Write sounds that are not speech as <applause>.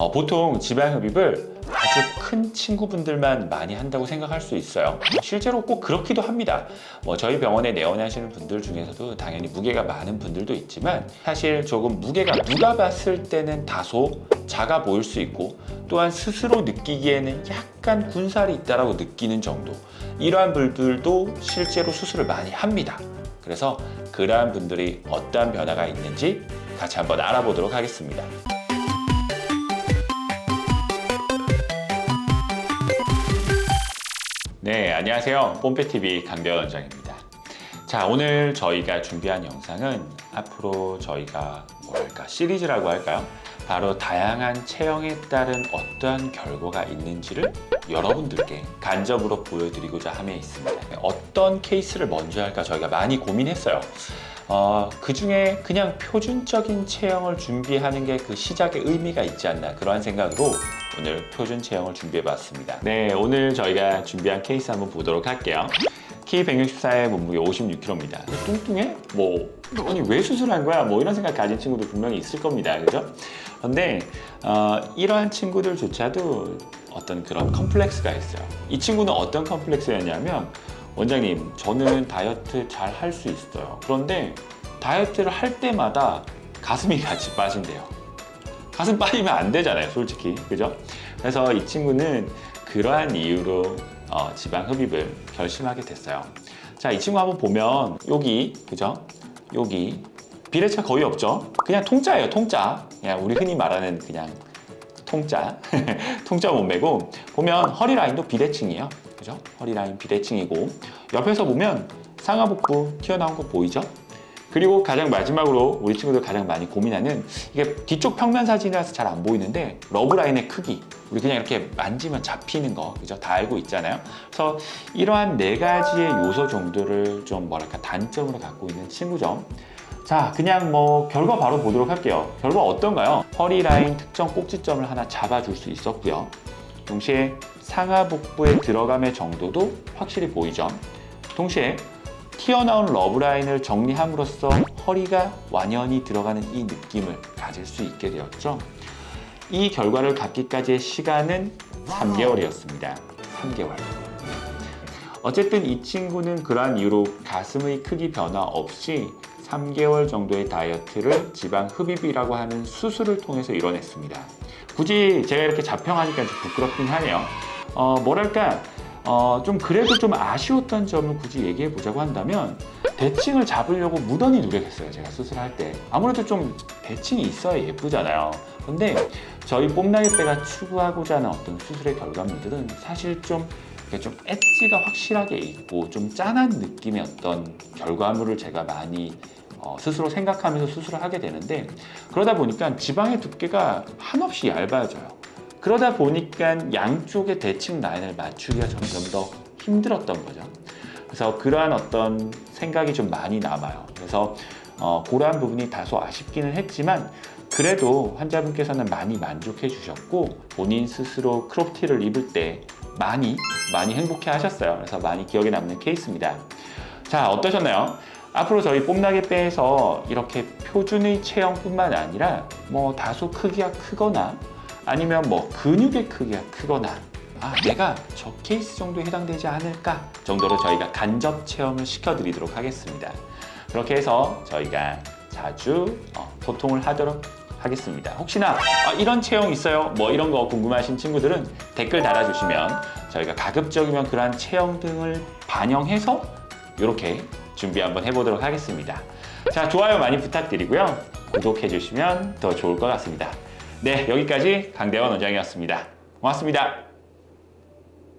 어, 보통 지방흡입을 아주 큰 친구분들만 많이 한다고 생각할 수 있어요. 실제로 꼭 그렇기도 합니다. 뭐 저희 병원에 내원하시는 분들 중에서도 당연히 무게가 많은 분들도 있지만 사실 조금 무게가 누가 봤을 때는 다소 작아 보일 수 있고 또한 스스로 느끼기에는 약간 군살이 있다라고 느끼는 정도 이러한 분들도 실제로 수술을 많이 합니다. 그래서 그러한 분들이 어떠한 변화가 있는지 같이 한번 알아보도록 하겠습니다. 네, 안녕하세요. 뽐빼TV 강대원 원장입니다. 자, 오늘 저희가 준비한 영상은 앞으로 저희가 뭐랄까, 시리즈라고 할까요? 바로 다양한 체형에 따른 어떠한 결과가 있는지를 여러분들께 간접으로 보여드리고자 함에 있습니다. 어떤 케이스를 먼저 할까 저희가 많이 고민했어요. 어, 그 중에 그냥 표준적인 체형을 준비하는 게 그 시작의 의미가 있지 않나 그러한 생각으로 오늘 표준 체형을 준비해 봤습니다. 네, 오늘 저희가 준비한 케이스 한번 보도록 할게요. 키 164에 몸무게 56kg입니다. 뚱뚱해? 뭐, 아니, 왜 수술한 거야? 뭐, 이런 생각 가진 친구도 분명히 있을 겁니다. 그죠? 근데, 어, 이러한 친구들조차도 어떤 그런 컴플렉스가 있어요. 이 친구는 어떤 컴플렉스였냐면, 원장님, 저는 다이어트 잘 할 수 있어요. 그런데 다이어트를 할 때마다 가슴이 <laughs> 같이 빠진대요. 가슴 빠지면 안 되잖아요, 솔직히. 그죠? 그래서 이 친구는 그러한 이유로 어, 지방 흡입을 결심하게 됐어요. 자, 이 친구 한번 보면 여기, 그죠? 여기 비례차 거의 없죠? 그냥 통짜예요, 통짜. 그냥 우리 흔히 말하는 그냥 통짜. <laughs> 통짜 몸매고 보면 허리 라인도 비대칭이에요. 그죠? 허리 라인 비대칭이고. 옆에서 보면 상하복부 튀어나온 거 보이죠? 그리고 가장 마지막으로 우리 친구들 가장 많이 고민하는 이게 뒤쪽 평면 사진이라서 잘 안 보이는데 러브라인의 크기. 우리 그냥 이렇게 만지면 잡히는 거. 그죠? 다 알고 있잖아요. 그래서 이러한 네 가지의 요소 정도를 좀 뭐랄까 단점으로 갖고 있는 친구죠. 자 그냥 뭐 결과 바로 보도록 할게요. 결과 어떤가요? 허리 라인 특정 꼭지점을 하나 잡아줄 수 있었고요 동시에 상하복부의 들어감의 정도도 확실히 보이죠 동시에 튀어나온 러브라인을 정리함으로써 허리가 완연히 들어가는 이 느낌을 가질 수 있게 되었죠. 이 결과를 갖기까지의 시간은 3개월이었습니다. 3개월. 어쨌든 이 친구는 그러한 이유로 가슴의 크기 변화 없이 3개월 정도의 다이어트를 지방 흡입이라고 하는 수술을 통해서 이뤄냈습니다. 굳이 제가 이렇게 자평하니까 좀 부끄럽긴 하네요. 어, 뭐랄까, 어, 좀 그래도 좀 아쉬웠던 점을 굳이 얘기해 보자고 한다면 대칭을 잡으려고 무던히 노력했어요. 제가 수술할 때. 아무래도 좀 대칭이 있어야 예쁘잖아요. 근데 저희 뽐나기뼈가 추구하고자 하는 어떤 수술의 결과물들은 사실 좀 이렇게 좀 엣지가 확실하게 있고 좀 짠한 느낌의 어떤 결과물을 제가 많이 어, 스스로 생각하면서 수술을 하게 되는데 그러다 보니까 지방의 두께가 한없이 얇아져요. 그러다 보니까 양쪽의 대칭 라인을 맞추기가 점점 더 힘들었던 거죠. 그래서 그러한 어떤 생각이 좀 많이 남아요. 그래서 어, 그러한 부분이 다소 아쉽기는 했지만 그래도 환자분께서는 많이 만족해 주셨고 본인 스스로 크롭티를 입을 때 많이 많이 행복해 하셨어요. 그래서 많이 기억에 남는 케이스입니다. 자 어떠셨나요? 앞으로 저희 뽐나게 빼서 이렇게 표준의 체형뿐만 아니라 뭐 다소 크기가 크거나 아니면 뭐 근육의 크기가 크거나 아 내가 저 케이스 정도에 해당되지 않을까 정도로 저희가 간접 체험을 시켜드리도록 하겠습니다. 그렇게 해서 저희가 자주 어, 소통을 하도록 하겠습니다. 혹시나 아, 이런 체형 있어요? 뭐 이런 거 궁금하신 친구들은 댓글 달아주시면 저희가 가급적이면 그러한 체형 등을 반영해서 이렇게 준비 한번 해보도록 하겠습니다. 자 좋아요 많이 부탁드리고요. 구독해주시면 더 좋을 것 같습니다. 네, 여기까지 강대원 원장이었습니다. 고맙습니다.